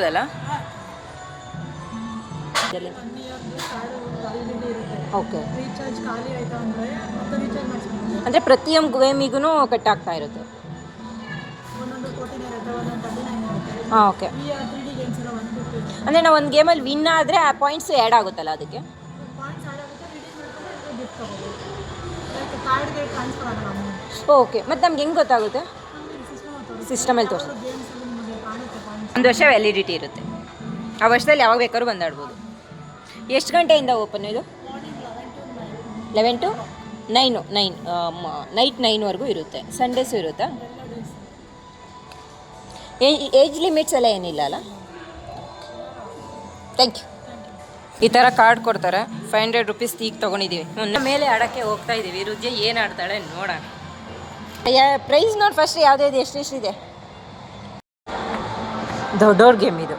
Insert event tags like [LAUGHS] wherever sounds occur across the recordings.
ಮಾಡ್ಬೋದಲ್ಲ ಇರುತ್ತೆ okay. Recharge ಖಾಲಿ ಆಯ್ತಾ ಅಂದರೆ ಪ್ರತಿಯೊಂದು ಗೇಮಿಗೂ ಕಟ್ ಆಗ್ತಾ ಇರುತ್ತೆ. ಹಾಂ ಓಕೆ. ಅಂದರೆ ನಾವು ಒಂದು ಗೇಮಲ್ಲಿ ವಿನ್ ಆದರೆ ಆ ಪಾಯಿಂಟ್ಸ್ ಆ್ಯಡ್ ಆಗುತ್ತಲ್ಲ ಅದಕ್ಕೆ? ಓಕೆ. ಮತ್ತು ನಮ್ಗೆ ಹೆಂಗೆ ಗೊತ್ತಾಗುತ್ತೆ? ಸಿಸ್ಟಮಲ್ಲಿ ತೋರಿಸಿ ಗೇಮ್ಸಲ್ಲಿ ನಿಮಗೆ ಕಾಣುತ್ತೆ ಪಾಯಿಂಟ್ಸ್ ಒಂದು ವರ್ಷ ವ್ಯಾಲಿಡಿಟಿ ಇರುತ್ತೆ. ಆ ವರ್ಷದಲ್ಲಿ ಯಾವಾಗ ಬೇಕಾದ್ರೂ ಬಂದಾಡ್ಬೋದು. ಎಷ್ಟು ಗಂಟೆಯಿಂದ ಓಪನ್ ಇದು? Eleven to nine nine night ನೈನ್ವರೆಗೂ ಇರುತ್ತೆ. ಸಂಡೇಸು ಇರುತ್ತಾ? ಏಜ್ ಲಿಮಿಟ್ಸ್ ಎಲ್ಲ ಏನಿಲ್ಲ ಅಲ್ಲ? ಥ್ಯಾಂಕ್ ಯು ಈ ಥರ ಕಾರ್ಡ್ ಕೊಡ್ತಾರೆ. ಫೈವ್ ಹಂಡ್ರೆಡ್ ರುಪೀಸ್ ಈಗ ತೊಗೊಂಡಿದ್ದೀವಿ ಮುನ್ನ ಮೇಲೆ ಆಡೋಕ್ಕೆ ಹೋಗ್ತಾ ಇದ್ದೀವಿ ರುಜೆ ಏನು ಆಡ್ತಾಳೆ ನೋಡೋಣ. ಪ್ರೈಸ್ ನೋಡಿ ಫಸ್ಟ್ ಯಾವುದ್ಯಾವ್ದು ಎಷ್ಟೆಷ್ಟಿದೆ ದೊಡ್ಡೋರ್ ಗೇಮ್ [LAUGHS] ಇದು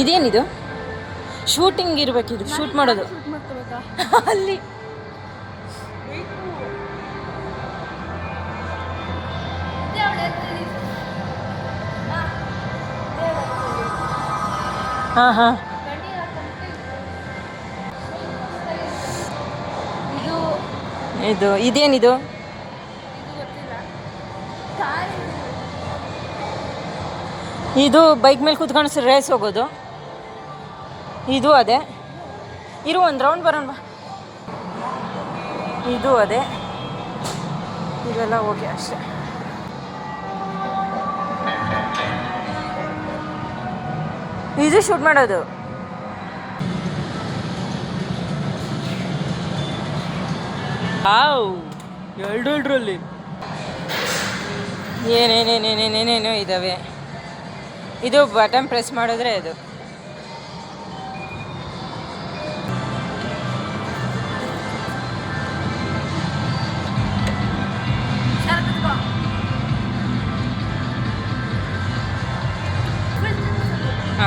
ಇದೇನಿದು? ಶೂಟಿಂಗ್ ಇರಬೇಕಿದು ಶೂಟ್ ಮಾಡೋದು. ಅಲ್ಲಿ. ಹಾಂ ಹಾಂ. ಇದು ಇದೇನಿದು? ಇದು ಬೈಕ್ ಮೇಲೆ ಕೂತ್ಕೊಂಡು ರೇಸ್ ಹೋಗೋದು. ಇದು ಅದೇ. ಇರು ಒಂದು ರೌಂಡ್ ಬರೋಣ ಬಾ. ಇದು ಅದೇ. ಇದೆಲ್ಲ ಓಕೆ ಅಷ್ಟೇ. ಇದು ಶೂಟ್ ಮಾಡೋದು. ಎರಡೆರಡರಲ್ಲಿ ಏನೇನೇನೇನೇನೇನೇನೋ ಇದ್ದಾವೆ ಇದು ಬಟನ್ ಪ್ರೆಸ್ ಮಾಡಿದ್ರೆ ಇದು.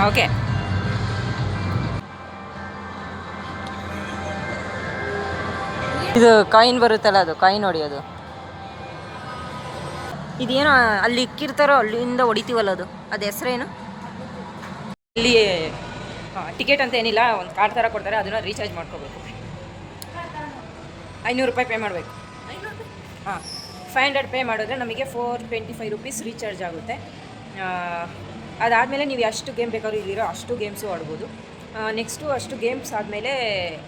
ಓಕೆ ಇದು ಕಾಯಿನ್ ಬರುತ್ತಲ್ಲ ಅದು ಕಾಯಿನ್ ಹೊಡಿಯೋದು. ಇದೇನೋ ಅಲ್ಲಿ ಇಕ್ಕಿರ್ತಾರೋ ಅಲ್ಲಿಂದ ಹೊಡಿತೀವಲ್ಲ ಅದು? ಅದು ಹೆಸರೇನು? ಇಲ್ಲಿ ಟಿಕೆಟ್ ಅಂತ ಏನಿಲ್ಲ ಒಂದು ಕಾರ್ಡ್ ಥರ ಕೊಡ್ತಾರೆ ಅದನ್ನು ರೀಚಾರ್ಜ್ ಮಾಡ್ಕೋಬೇಕು. ಐನೂರು ರೂಪಾಯಿ ಪೇ ಮಾಡಬೇಕು. ಹಾಂ ಫೈವ್ ಹಂಡ್ರೆಡ್ ಪೇ ಮಾಡಿದ್ರೆ ನಮಗೆ four twenty five rupees recharge ಆಗುತ್ತೆ ಅದಾದಮೇಲೆ ನೀವು ಎಷ್ಟು ಗೇಮ್ ಬೇಕಾದ್ರೂ ಇಲ್ಲಿರೋ ಅಷ್ಟು ಗೇಮ್ಸು ಆಡ್ಬೋದು. ನೆಕ್ಸ್ಟು ಅಷ್ಟು ಗೇಮ್ಸ್ ಆದಮೇಲೆ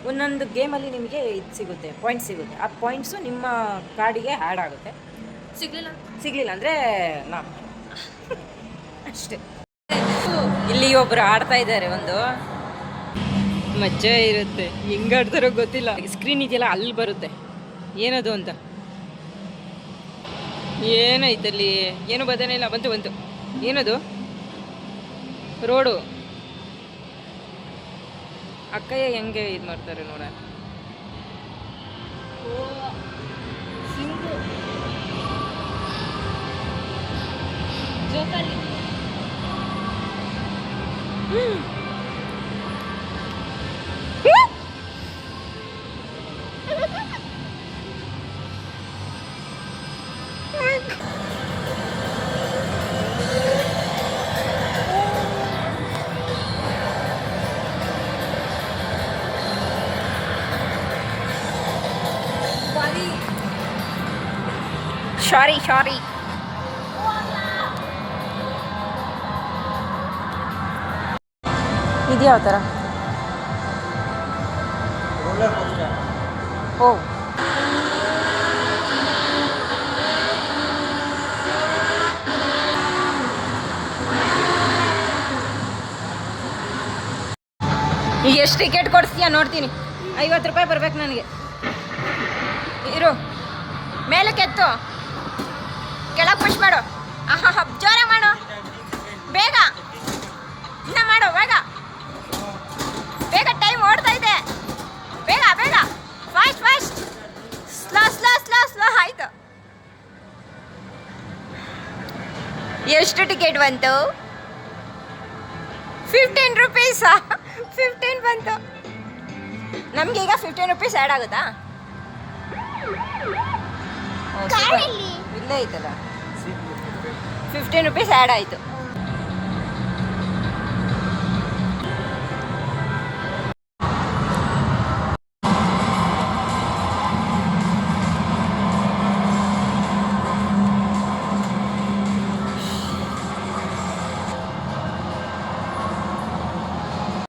ಒಂದೊಂದು ಗೇಮಲ್ಲಿ ನಿಮಗೆ ಇದು ಸಿಗುತ್ತೆ ಪಾಯಿಂಟ್ಸ್ ಸಿಗುತ್ತೆ. ಆ ಪಾಯಿಂಟ್ಸು ನಿಮ್ಮ ಕಾರ್ಡಿಗೆ ಆ್ಯಡ್ ಆಗುತ್ತೆ. ಸಿಗ್ಲಿಲ್ಲ. ಸಿಗ್ಲಿಲ್ಲ ಅಂದರೆ ನಾ [LAUGHS] ಅಷ್ಟೇ. ಇಲ್ಲಿ ಒಬ್ರು ಆಡ್ತಾ ಇದ್ದಾರೆ ಒಂದು. ಮಜಾ ಇರುತ್ತೆ. ಹೆಂಗ್ ಆಡ್ತಾರೋ ಗೊತ್ತಿಲ್ಲ. ಸ್ಕ್ರೀನ್ ಇದೆಯಲ್ಲ ಅಲ್ಲಿ ಬರುತ್ತೆ. ಏನದು ಅಂತ. ಏನಾಯ್ತಲ್ಲಿ ಏನು ಬದನೆ ಇಲ್ಲ ಬಂತು ಬಂತು. ಏನದು? ರೋಡು. ಅಕ್ಕಯ್ಯ ಹೆಂಗೆ ಇದು ಮಾಡ್ತಾರೆ ನೋಡ. Shotty, shotty. ಇದು ಯಾವ ಥರ? ಓ. ಈಗ ಎಷ್ಟು ಟಿಕೆಟ್ ಕೊಡಿಸ್ತೀಯ ನೋಡ್ತೀನಿ. ಐವತ್ತು ರೂಪಾಯಿ ಬರ್ಬೇಕು ನನಗೆ. ಇರು. ಮೇಲೆ ಕೆತ್ತು ಕೆಳಗೆ ಪುಷ್ ಮಾಡು. ಆಹಾ ಜೋರ ಎಷ್ಟು ಟಿಕೆಟ್ ಬಂತು? ಫಿಫ್ಟೀನ್ ರುಪೀಸಾ ಫಿಫ್ಟೀನ್ ಬಂತು. ನಮ್ಗೆ ಈಗ ಫಿಫ್ಟೀನ್ ರುಪೀಸ್ ಆ್ಯಡ್ ಆಗುತ್ತಾ. ಇಲ್ಲೇ ಐತಲ್ಲ. ಫಿಫ್ಟೀನ್ ರುಪೀಸ್ ಆ್ಯಡ್ ಆಯಿತು.